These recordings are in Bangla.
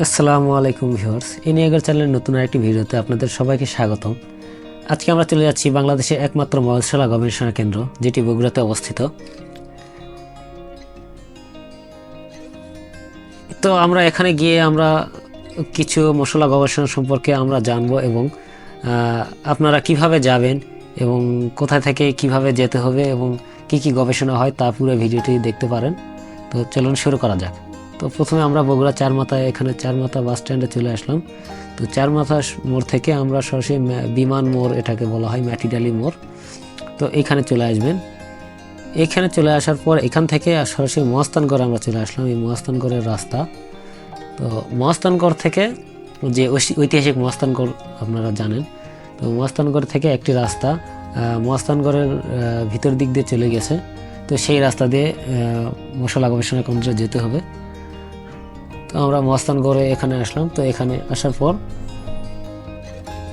আসসালামু আলাইকুম ভিউয়ার্স এনিয়াগার চ্যানেলের নতুন আরেকটি ভিডিওতে আপনাদের সবাইকে স্বাগতম। আজকে আমরা চলে যাচ্ছি বাংলাদেশের একমাত্র মৎস্যলা গবেষণা কেন্দ্র, যেটি বগুড়াতে অবস্থিত। তো আমরা এখানে গিয়ে আমরা কিছু মশলা গবেষণা সম্পর্কে আমরা জানব এবং আপনারা কীভাবে যাবেন এবং কোথায় থেকে কীভাবে যেতে হবে এবং কি কি গবেষণা হয় তা পুরো ভিডিওটি দেখতে পারেন। তো চলুন শুরু করা যাক। তো প্রথমে আমরা বগুড়া চার মাথায় এখানে চার মাথা বাস স্ট্যান্ডে চলে আসলাম। তো চার মাথা মোড় থেকে আমরা সরাসরি বিমান মোড় এটাকে বলা হয়, ম্যাটিডালি মোড়। তো এখানে চলে আসবেন। এখানে চলে আসার পর এখান থেকে সরাসরি মহাস্থানগড় আমরা চলে আসলাম, এই মহাস্থানগড়ের রাস্তা। তো মহাস্থানগড় থেকে যে ঐতিহাসিক মহাস্থানগড় আপনারা জানেন, তো মহাস্থানগড় থেকে একটি রাস্তা মহাস্থানগড়ের ভিতর দিক দিয়ে চলে গেছে। তো সেই রাস্তা দিয়ে মশলা গবেষণা কেন্দ্রে যেতে হবে। তো আমরা মস্তানগড়ে এখানে আসলাম। তো এখানে আসার পর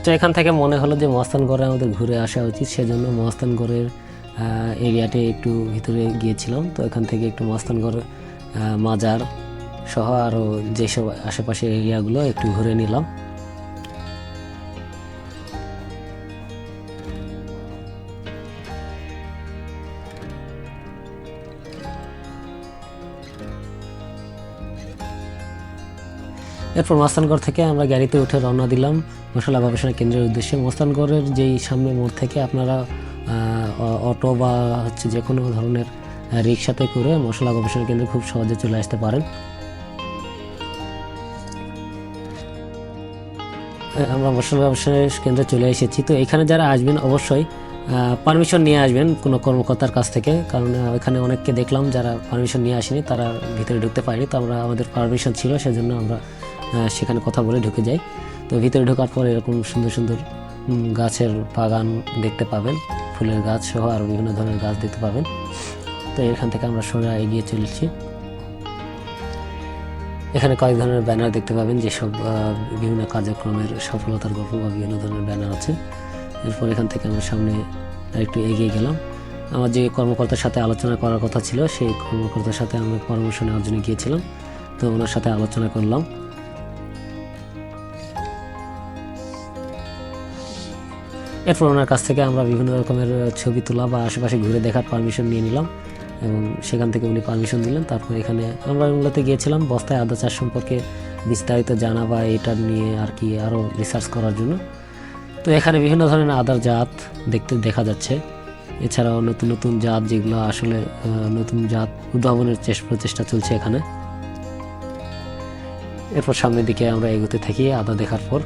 তো এখান থেকে মনে হলো যে মহাস্থানগড়ে আমাদের ঘুরে আসা উচিত, সেজন্য মস্তানগড়ের এরিয়াতে একটু ভিতরে গিয়েছিলাম। তো এখান থেকে একটু মস্তানগড় মাজার সহ আরও যেসব আশেপাশের এরিয়াগুলো একটু ঘুরে নিলাম। এরপর মস্তানগড় থেকে আমরা গাড়িতে উঠে রওনা দিলাম। মশলা গবেষণা কেন্দ্রের উদ্দেশ্যে। মস্তানগড়ের যেই সামনে মোড় থেকে আপনারা অটো বা হচ্ছে যে কোনো ধরনের রিক্সাতে করে মশলা গবেষণা কেন্দ্রে খুব সহজে চলে আসতে পারেন। আমরা মশলা গবেষণা কেন্দ্রে চলে এসেছি। তো এখানে যারা আসবেন অবশ্যই পারমিশন নিয়ে আসবেন কোনো কর্মকর্তার কাছ থেকে। কারণ এখানে অনেককে দেখলাম যারা পারমিশন নিয়ে আসেনি, তারা ভিতরে ঢুকতে পারেনি। তো আমরা, আমাদের পারমিশন ছিল, সেজন্য আমরা সেখানে কথা বলে ঢুকে যাই। তো ভিতরে ঢোকার পর এরকম সুন্দর সুন্দর গাছের বাগান দেখতে পাবেন। ফুলের গাছ সহ আরও বিভিন্ন ধরনের গাছ দেখতে পাবেন। তো এখান থেকে আমরা সোজা এগিয়ে চলছি। এখানে কয়েক ধরনের ব্যানার দেখতে পাবেন, যেসব বিভিন্ন কার্যক্রমের সফলতার গল্প বা বিভিন্ন ধরনের ব্যানার আছে। এরপর এখান থেকে আমরা সামনে একটু এগিয়ে গেলাম। আমার যে কর্মকর্তার সাথে আলোচনা করার কথা ছিল, সেই কর্মকর্তার সাথে আমরা পরামর্শ নেওয়ার জন্য গিয়েছিলাম। তো ওনার সাথে আলোচনা করলাম। এরপর ওনার কাছ থেকে আমরা বিভিন্ন রকমের ছবি তোলা বা আশেপাশে ঘুরে দেখার পারমিশন নিয়ে নিলাম এবং সেখান থেকে উনি পারমিশন দিলেন। তারপর এখানে আমরা মূলত গিয়েছিলাম বস্তায় আদা চাষ সম্পর্কে বিস্তারিত জানা বা এটা নিয়ে আর কি আরও রিসার্চ করার জন্য। তো এখানে বিভিন্ন ধরনের আদার জাত দেখতে দেখা যাচ্ছে। এছাড়াও নতুন নতুন জাত যেগুলো আসলে নতুন জাত উদ্ভাবনের চেষ্টা প্রচেষ্টা চলছে এখানে। এরপর সামনের দিকে আমরা এগোতে থাকি আদা দেখার পর।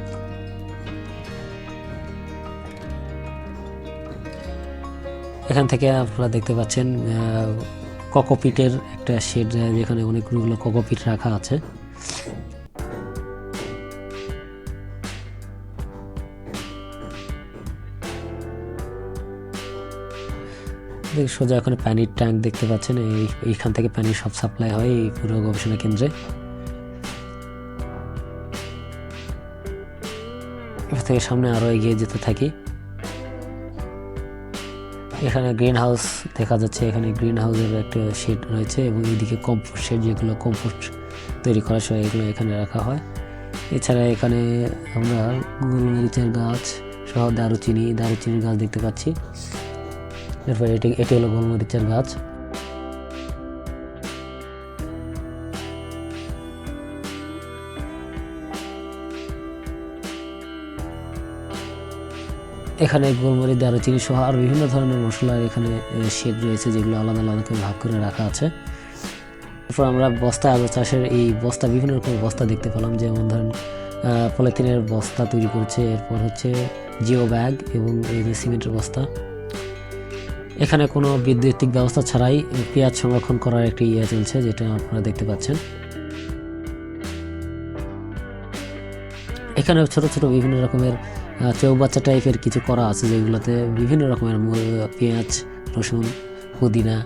এখান থেকে আপনারা দেখতে পাচ্ছেন কোকোপিটের একটা শেড যেখানে অনেকগুলো কোকোপিট রাখা আছে। সোজা ওখানে পানির ট্যাঙ্ক দেখতে পাচ্ছেন, এই এইখান থেকে পানির সব সাপ্লাই হয় এই পুরো গবেষণা কেন্দ্রে। এর থেকে সামনে আরও এগিয়ে যেতে থাকি। এখানে গ্রিন হাউস দেখা যাচ্ছে, এখানে গ্রিন হাউসের একটা শেড রয়েছে এবং এদিকে কম্পোস্ট শেড যেগুলো কম্পোস্ট তৈরি করার সময় এগুলো এখানে রাখা হয়। এছাড়া এখানে আমরা গোলমরিচের গাছ সহ দারুচিনি, দারুচিনির গাছ দেখতে পাচ্ছি। এরপর এটি এটি হলো গোলমরিচের গাছ। এখানে গোলমরিচ দারুচিনি সহ আর বিভিন্ন ধরনের মশলার এখানে শেড রয়েছে যেগুলো আলাদা আলাদা করে ভাগ করে রাখা আছে। এরপর আমরা বস্তা, আলু চাষের এই বস্তা, বিভিন্ন রকমের বস্তা দেখতে পেলাম। যেমন ধরেন পলিথিনের বস্তা তৈরি করছে, এরপর হচ্ছে জিও ব্যাগ এবং এই যে সিমেন্টের বস্তা। এখানে কোনো বিদ্যুতিক ব্যবস্থা ছাড়াই পেঁয়াজ সংরক্ষণ করার একটি ইয়ে চলছে, যেটা আপনারা দেখতে পাচ্ছেন। এখানে ছোট ছোট বিভিন্ন রকমের চৌবাচ্চা টাইপের কিছু করা আছে যেগুলোতে বিভিন্ন রকমের পেঁয়াজ, রসুন, পুদিনা,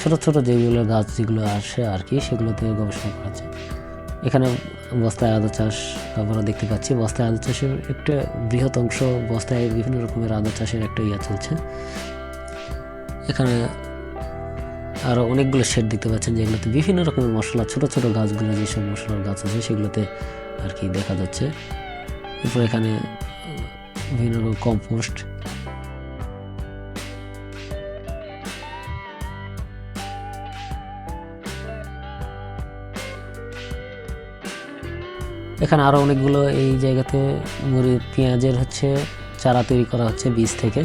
ছোট ছোট যেগুলো গাছ যেগুলো আসে আর কি, সেগুলোতে গবেষণা করা এখানে বস্তায় আদা চাষ আমরা দেখতে পাচ্ছি। বস্তায় আদা চাষের একটা বৃহৎ অংশ বস্তায় বিভিন্ন রকমের আদা চাষের একটা ইয়া চলছে। এখানে আরও অনেকগুলো শেড দেখতে পাচ্ছেন যেগুলোতে বিভিন্ন রকমের মশলা, ছোট ছোট গাছগুলো যেসব মশলার গাছ আছে সেগুলোতে আর কি দেখা যাচ্ছে। এরপর এখানে বিভিন্ন রকম কম্পোস্ট এখানে আরও অনেকগুলো এই জায়গাতে মুড়ি, পেঁয়াজের হচ্ছে চারা তৈরি করা হচ্ছে বীজ থেকে।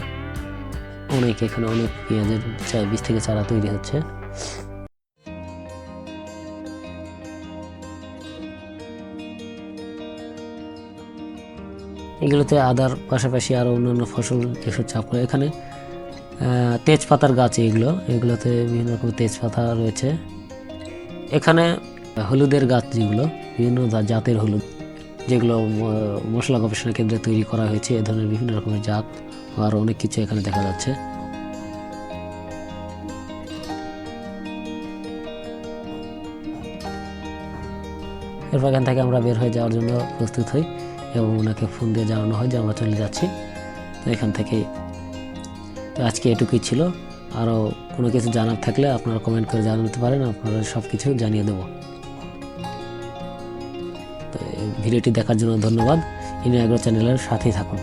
অনেক এখানে অনেক পেঁয়াজের বীজ থেকে চারা তৈরি হচ্ছে। এগুলোতে আদার পাশাপাশি আরও অন্যান্য ফসল যেসব চাপ করে এখানে তেজপাতার গাছ এগুলো, এগুলোতে বিভিন্ন রকম তেজপাতা রয়েছে। এখানে হলুদের গাছ যেগুলো, বিভিন্ন জাতের হলুদ, যেগুলো মশলা গবেষণা কেন্দ্রে তৈরি করা হয়েছে, এ ধরনের বিভিন্ন রকমের জাত আর অনেক কিছু এখানে দেখা যাচ্ছে। এরপর এখান থেকে আমরা বের হয়ে যাওয়ার জন্য প্রস্তুত হই। এবং ওনাকে ফোন দিয়ে জানানো হয় যে আমরা চলে যাচ্ছি। তো এখান থেকে তো আজকে এটুকুই ছিল। আরও কোনো কিছু জানার থাকলে আপনারা কমেন্ট করে জানাতে পারেন, আপনারা সব কিছু জানিয়ে দেবো। তো ভিডিওটি দেখার জন্য ধন্যবাদ। ইনি অ্যাগ্রো চ্যানেলের সাথেই থাকুন।